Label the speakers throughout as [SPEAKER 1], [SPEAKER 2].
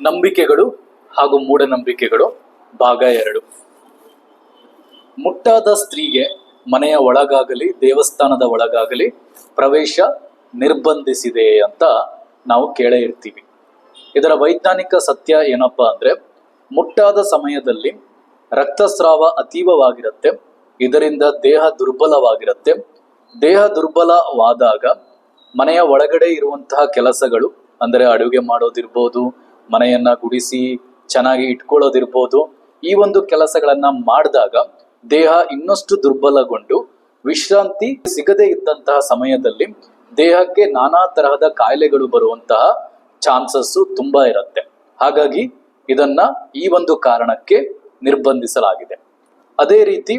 [SPEAKER 1] ನಂಬಿಕೆಗಳು ಹಾಗೂ ಮೂಢನಂಬಿಕೆಗಳು. ಭಾಗ ಎರಡು. ಮುಟ್ಟಾದ ಸ್ತ್ರೀಗೆ ಮನೆಯ ಒಳಗಾಗಲಿ, ದೇವಸ್ಥಾನದ ಒಳಗಾಗಲಿ ಪ್ರವೇಶ ನಿರ್ಬಂಧಿಸಿದೆ ಅಂತ ನಾವು ಕೇಳೇ ಇರ್ತೀವಿ. ಇದರ ವೈಜ್ಞಾನಿಕ ಸತ್ಯ ಏನಪ್ಪಾ ಅಂದ್ರೆ, ಮುಟ್ಟಾದ ಸಮಯದಲ್ಲಿ ರಕ್ತಸ್ರಾವ ಅತೀವವಾಗಿರುತ್ತೆ, ಇದರಿಂದ ದೇಹ ದುರ್ಬಲವಾಗಿರುತ್ತೆ. ದೇಹ ದುರ್ಬಲವಾದಾಗ ಮನೆಯ ಒಳಗಡೆ ಇರುವಂತಹ ಕೆಲಸಗಳು, ಅಂದರೆ ಅಡುಗೆ ಮಾಡೋದಿರ್ಬೋದು ಮನೆಯನ್ನ ಗುಡಿಸಿ ಚೆನ್ನಾಗಿ ಇಟ್ಕೊಳ್ಳೋದಿರ್ಬೋದು. ಈ ಒಂದು ಕೆಲಸಗಳನ್ನ ಮಾಡಿದಾಗ ದೇಹ ಇನ್ನಷ್ಟು ದುರ್ಬಲಗೊಂಡು ವಿಶ್ರಾಂತಿ ಸಿಗದೇ ಇದ್ದಂತಹ ಸಮಯದಲ್ಲಿ ದೇಹಕ್ಕೆ ನಾನಾ ತರಹದ ಕಾಯಿಲೆಗಳು ಬರುವಂತಹ ಚಾನ್ಸಸ್ಸು ತುಂಬಾ ಇರುತ್ತೆ. ಹಾಗಾಗಿ ಇದನ್ನ ಈ ಒಂದು ಕಾರಣಕ್ಕೆ ನಿರ್ಬಂಧಿಸಲಾಗಿದೆ. ಅದೇ ರೀತಿ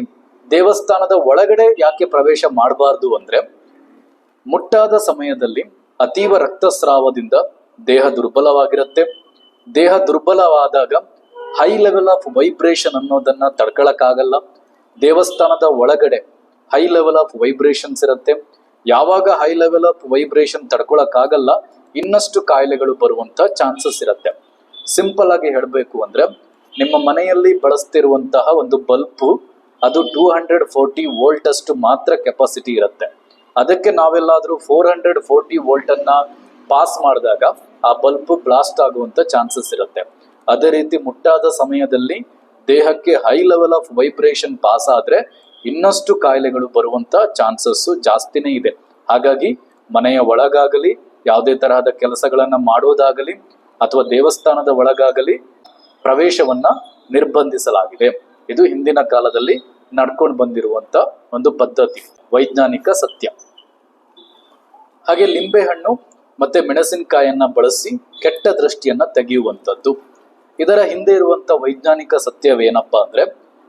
[SPEAKER 1] ದೇವಸ್ಥಾನದ ಒಳಗಡೆ ಯಾಕೆ ಪ್ರವೇಶ ಮಾಡಬಾರ್ದು ಅಂದ್ರೆ ಮುಟ್ಟಾದ ಸಮಯದಲ್ಲಿ ಅತೀವ ರಕ್ತಸ್ರಾವದಿಂದ ದೇಹ ದುರ್ಬಲವಾಗಿರುತ್ತೆ. ದೇಹ ದುರ್ಬಲವಾದಾಗ ಹೈ ಲೆವೆಲ್ ಆಫ್ ವೈಬ್ರೇಷನ್ ಅನ್ನೋದನ್ನ ತಡ್ಕೊಳಕ್ಕಾಗಲ್ಲ. ದೇವಸ್ಥಾನದ ಒಳಗಡೆ ಹೈ ಲೆವೆಲ್ ಆಫ್ ವೈಬ್ರೇಷನ್ಸ್ ಇರುತ್ತೆ. ಯಾವಾಗ ಹೈ ಲೆವೆಲ್ ಆಫ್ ವೈಬ್ರೇಷನ್ ತಡ್ಕೊಳಕ್ಕಾಗಲ್ಲ, ಇನ್ನಷ್ಟು ಕಾಯಿಲೆಗಳು ಬರುವಂತ ಚಾನ್ಸಸ್ ಇರುತ್ತೆ. ಸಿಂಪಲ್ ಆಗಿ ಹೇಳಬೇಕು ಅಂದ್ರೆ, ನಿಮ್ಮ ಮನೆಯಲ್ಲಿ ಬಳಸ್ತಿರುವಂತಹ ಒಂದು ಬಲ್ಬು ಅದು ಟೂ ಹಂಡ್ರೆಡ್ ಫೋರ್ಟಿ ವೋಲ್ಟ್ ಅಷ್ಟು ಮಾತ್ರ ಕೆಪಾಸಿಟಿ ಇರುತ್ತೆ. ಅದಕ್ಕೆ ನಾವೆಲ್ಲಾದರೂ ಫೋರ್ ಹಂಡ್ರೆಡ್ ಫೋರ್ಟಿ ವೋಲ್ಟ್ ಅನ್ನ ಪಾಸ್ ಮಾಡಿದಾಗ ಆ ಬಲ್ಪ್ ಬ್ಲಾಸ್ಟ್ ಆಗುವಂತ ಚಾನ್ಸಸ್ ಇರುತ್ತೆ. ಅದೇ ರೀತಿ ಮುಟ್ಟಾದ ಸಮಯದಲ್ಲಿ ದೇಹಕ್ಕೆ high level of vibration pass ಆದ್ರೆ ಇನ್ನಷ್ಟು ಕಾಯಿಲೆಗಳು ಬರುವಂತ ಚಾನ್ಸಸ್ ಜಾಸ್ತಿನೇ ಇದೆ. ಹಾಗಾಗಿ ಮನೆಯ ಒಳಗಾಗಲಿ, ಯಾವುದೇ ತರಹದ ಕೆಲಸಗಳನ್ನ ಮಾಡೋದಾಗಲಿ ಅಥವಾ ದೇವಸ್ಥಾನದ ಒಳಗಾಗಲಿ ಪ್ರವೇಶವನ್ನ ನಿರ್ಬಂಧಿಸಲಾಗಿದೆ. ಇದು ಹಿಂದಿನ ಕಾಲದಲ್ಲಿ ನಡ್ಕೊಂಡು ಬಂದಿರುವಂತ ಒಂದು ಪದ್ಧತಿ, ವೈಜ್ಞಾನಿಕ ಸತ್ಯ. ಹಾಗೆ ಲಿಂಬೆಹಣ್ಣು ಮತ್ತೆ ಮೆಣಸಿನಕಾಯನ್ನ ಬಳಸಿ ಕೆಟ್ಟ ದೃಷ್ಟಿಯನ್ನ ತೆಗೆಯುವಂಥದ್ದು. ಇದರ ಹಿಂದೆ ಇರುವಂತ ವೈಜ್ಞಾನಿಕ ಸತ್ಯವೇನಪ್ಪ ಅಂದ್ರೆ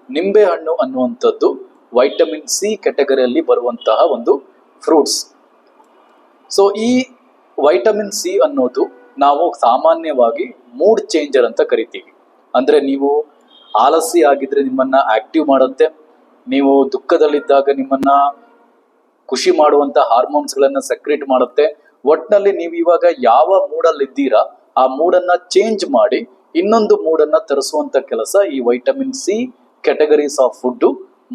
[SPEAKER 1] ನಿಂಬೆ ಹಣ್ಣು ಅನ್ನುವಂಥದ್ದು ವೈಟಮಿನ್ ಸಿ ಕೆಟಗರಿಯಲ್ಲಿ ಬರುವಂತಹ ಒಂದು ಫ್ರೂಟ್ಸ್ ಸೊ ಈ ವೈಟಮಿನ್ ಸಿ ಅನ್ನೋದು ನಾವು ಸಾಮಾನ್ಯವಾಗಿ ಮೂಡ್ ಚೇಂಜರ್ ಅಂತ ಕರಿತೀವಿ. ಅಂದ್ರೆ ನೀವು ಆಲಸಿ ಆಗಿದ್ರೆ ನಿಮ್ಮನ್ನ ಆಕ್ಟಿವ್ ಮಾಡುತ್ತೆ. ನೀವು ದುಃಖದಲ್ಲಿದ್ದಾಗ ನಿಮ್ಮನ್ನ ಖುಷಿ ಮಾಡುವಂತ ಹಾರ್ಮೋನ್ಸ್ ಗಳನ್ನ ಸೆಕ್ರೇಟ್ ಮಾಡುತ್ತೆ. ಒಟ್ನಲ್ಲಿ ನೀವು ಇವಾಗ ಯಾವ ಮೂಡಲ್ಲಿ ಇದ್ದೀರಾ, ಆ ಮೂಡನ್ನ ಚೇಂಜ್ ಮಾಡಿ ಇನ್ನೊಂದು ಮೂಡನ್ನ ತರಿಸುವಂತ ಕೆಲಸ ಈ vitamin C categories of food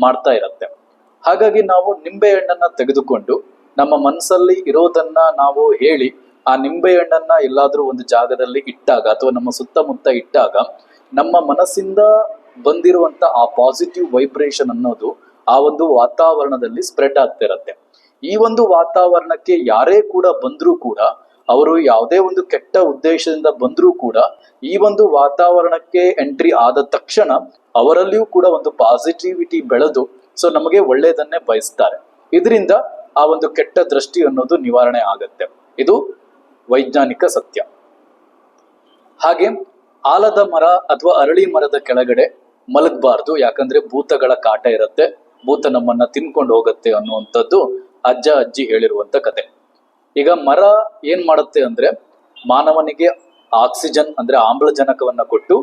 [SPEAKER 1] ಮಾಡ್ತಾ ಇರತ್ತೆ. ಹಾಗಾಗಿ ನಾವು ನಿಂಬೆ ಹಣ್ಣನ್ನ ತೆಗೆದುಕೊಂಡು ನಮ್ಮ ಮನಸ್ಸಲ್ಲಿ ಇರೋದನ್ನ ನಾವು ಹೇಳಿ, ಆ ನಿಂಬೆ ಹಣ್ಣನ್ನ ಎಲ್ಲಾದ್ರೂ ಒಂದು ಜಾಗದಲ್ಲಿ ಇಟ್ಟಾಗ ಅಥವಾ ನಮ್ಮ ಸುತ್ತಮುತ್ತ ಇಟ್ಟಾಗ ನಮ್ಮ ಮನಸ್ಸಿಂದ ಬಂದಿರುವಂತ ಆ ಪಾಸಿಟಿವ್ ವೈಬ್ರೇಷನ್ ಅನ್ನೋದು ಆ ಒಂದು ವಾತಾವರಣದಲ್ಲಿ ಸ್ಪ್ರೆಡ್ ಆಗ್ತಿರತ್ತೆ ಈ ಒಂದು ವಾತಾವರಣಕ್ಕೆ ಯಾರೇ ಕೂಡ ಬಂದ್ರೂ ಕೂಡ, ಅವರು ಯಾವುದೇ ಒಂದು ಕೆಟ್ಟ ಉದ್ದೇಶದಿಂದ ಬಂದ್ರೂ ಕೂಡ, ಈ ಒಂದು ವಾತಾವರಣಕ್ಕೆ ಎಂಟ್ರಿ ಆದ ತಕ್ಷಣ ಅವರಲ್ಲಿಯೂ ಕೂಡ ಒಂದು ಪಾಸಿಟಿವಿಟಿ ಬೆಳೆದು ಸೊ ನಮಗೆ ಒಳ್ಳೆಯದನ್ನೇ ಬಯಸ್ತಾರೆ. ಇದರಿಂದ ಆ ಒಂದು ಕೆಟ್ಟ ದೃಷ್ಟಿ ಅನ್ನೋದು ನಿವಾರಣೆ ಆಗತ್ತೆ. ಇದು ವೈಜ್ಞಾನಿಕ ಸತ್ಯ. ಹಾಗೆ ಆಲದ ಮರ ಅಥವಾ ಅರಳಿ ಮರದ ಕೆಳಗಡೆ ಮಲಗಬಾರ್ದು, ಯಾಕಂದ್ರೆ ಭೂತಗಳ ಕಾಟ ಇರುತ್ತೆ, ಭೂತ ನಮ್ಮನ್ನ ತಿನ್ಕೊಂಡು ಹೋಗುತ್ತೆ ಅನ್ನುವಂಥದ್ದು ಅಜ್ಜ ಅಜ್ಜಿ ಹೇಳಿರುವಂತ ಕತೆ. ಈಗ ಮರ ಏನ್ ಮಾಡುತ್ತೆ ಅಂದ್ರೆ ಮಾನವನಿಗೆ ಆಕ್ಸಿಜನ್ ಅಂದ್ರೆ ಆಮ್ಲಜನಕವನ್ನ ಕೊಟ್ಟು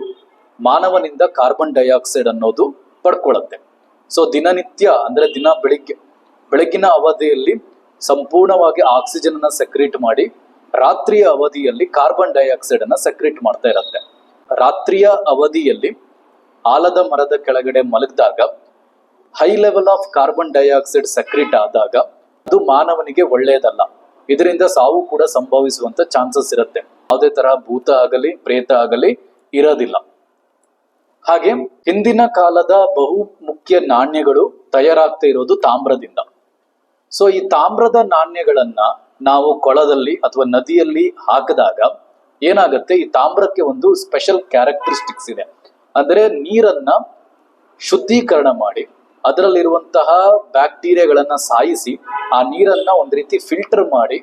[SPEAKER 1] ಮಾನವನಿಂದ ಕಾರ್ಬನ್ ಡೈಆಕ್ಸೈಡ್ ಅನ್ನೋದು ಪಡ್ಕೊಳ್ಳುತ್ತೆ ಸೊ ದಿನನಿತ್ಯ ಅಂದ್ರೆ ದಿನ ಬೆಳಿಗ್ಗೆ, ಬೆಳಗಿನ ಅವಧಿಯಲ್ಲಿ ಸಂಪೂರ್ಣವಾಗಿ ಆಕ್ಸಿಜನ್ ಅನ್ನ ಸೆಕ್ರೇಟ್ ಮಾಡಿ ರಾತ್ರಿಯ ಅವಧಿಯಲ್ಲಿ ಕಾರ್ಬನ್ ಡೈಆಕ್ಸೈಡ್ ಅನ್ನ ಸೆಕ್ರೇಟ್ ಮಾಡ್ತಾ ಇರತ್ತೆ. ರಾತ್ರಿಯ ಅವಧಿಯಲ್ಲಿ ಆಲದ ಮರದ ಕೆಳಗಡೆ ಮಲಗಿದಾಗ high level of carbon dioxide secrete ಆದಾಗ ಅದು ಮಾನವನಿಗೆ ಒಳ್ಳೆಯದಲ್ಲ. ಇದರಿಂದ ಸಾವು ಕೂಡ ಸಂಭವಿಸುವಂತ ಚಾನ್ಸಸ್ ಇರುತ್ತೆ. ಯಾವುದೇ ತರ ಭೂತ ಆಗಲಿ, ಪ್ರೇತ ಆಗಲಿ ಇರೋದಿಲ್ಲ. ಹಾಗೆ ಹಿಂದಿನ ಕಾಲದ ಬಹು ಮುಖ್ಯ ನಾಣ್ಯಗಳು ತಯಾರಾಗ್ತಾ ಇರೋದು ತಾಮ್ರದಿಂದ. ಸೊ ಈ ತಾಮ್ರದ ನಾಣ್ಯಗಳನ್ನ ನಾವು ಕೊಳದಲ್ಲಿ ಅಥವಾ ನದಿಯಲ್ಲಿ ಹಾಕಿದಾಗ ಏನಾಗುತ್ತೆ? ಈ ತಾಮ್ರಕ್ಕೆ ಒಂದು ಸ್ಪೆಷಲ್ ಕ್ಯಾರೆಕ್ಟರಿಸ್ಟಿಕ್ಸ್ ಇದೆ. ಅಂದ್ರೆ ನೀರನ್ನ ಶುದ್ಧೀಕರಣ ಮಾಡಿ ಅದರಲ್ಲಿರುವಂತಹ ಬ್ಯಾಕ್ಟೀರಿಯಾಗಳನ್ನ ಸಾಯಿಸಿ ಆ ನೀರನ್ನ ಒಂದ್ ರೀತಿ ಫಿಲ್ಟರ್ ಮಾಡಿ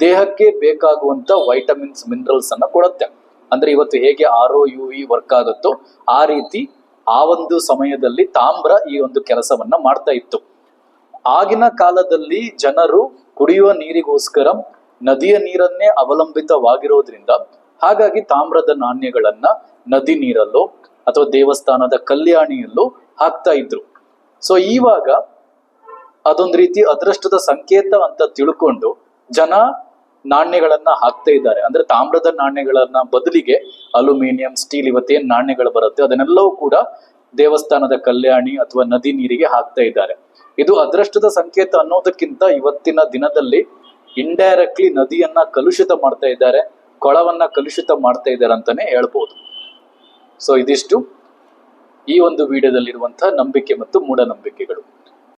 [SPEAKER 1] ದೇಹಕ್ಕೆ ಬೇಕಾಗುವಂತ ವೈಟಮಿನ್ಸ್ ಮಿನರಲ್ಸ್ ಅನ್ನ ಕೊಡುತ್ತೆ. ಅಂದ್ರೆ ಇವತ್ತು ಹೇಗೆ R O U E work ಆಗುತ್ತೋ ಆ ರೀತಿ ಆ ಒಂದು ಸಮಯದಲ್ಲಿ ತಾಮ್ರ ಈ ಒಂದು ಕೆಲಸವನ್ನ ಮಾಡ್ತಾ ಇತ್ತು. ಆಗಿನ ಕಾಲದಲ್ಲಿ ಜನರು ಕುಡಿಯುವ ನೀರಿಗೋಸ್ಕರ ನದಿಯ ನೀರನ್ನೇ ಅವಲಂಬಿತವಾಗಿರೋದ್ರಿಂದ ಹಾಗಾಗಿ ತಾಮ್ರದ ನಾಣ್ಯಗಳನ್ನ ನದಿ ನೀರಲ್ಲೋ ಅಥವಾ ದೇವಸ್ಥಾನದ ಕಲ್ಯಾಣಿಯಲ್ಲೋ ಹಾಕ್ತಾ ಇದ್ರು. ಸೊ ಇವಾಗ ಅದೊಂದು ರೀತಿ ಅದೃಷ್ಟದ ಸಂಕೇತ ಅಂತ ತಿಳ್ಕೊಂಡು ಜನ ನಾಣ್ಯಗಳನ್ನ ಹಾಕ್ತಾ ಇದ್ದಾರೆ. ಅಂದ್ರೆ ತಾಮ್ರದ ನಾಣ್ಯಗಳನ್ನ ಬದಲಿಗೆ ಅಲ್ಯೂಮಿನಿಯಂ, ಸ್ಟೀಲ್ ಇವತ್ತೇನ್ ನಾಣ್ಯಗಳು ಬರುತ್ತೆ ಅದನ್ನೆಲ್ಲವೂ ಕೂಡ ದೇವಸ್ಥಾನದ ಕಲ್ಯಾಣಿ ಅಥವಾ ನದಿ ನೀರಿಗೆ ಹಾಕ್ತಾ ಇದ್ದಾರೆ. ಇದು ಅದೃಷ್ಟದ ಸಂಕೇತ ಅನ್ನೋದಕ್ಕಿಂತ ಇವತ್ತಿನ ದಿನದಲ್ಲಿ ಇಂಡೈರೆಕ್ಟ್ಲಿ ನದಿಯನ್ನ ಕಲುಷಿತ ಮಾಡ್ತಾ ಇದ್ದಾರೆ, ಕೊಳವನ್ನ ಕಲುಷಿತ ಮಾಡ್ತಾ ಇದ್ದಾರೆ ಅಂತಾನೆ ಹೇಳ್ಬೋದು. ಸೊ ಇದಿಷ್ಟು. ಈ ಒಂದು ವಿಡಿಯೋದಲ್ಲಿರುವಂತಹ ನಂಬಿಕೆ ಮತ್ತು ಮೂಢನಂಬಿಕೆಗಳು.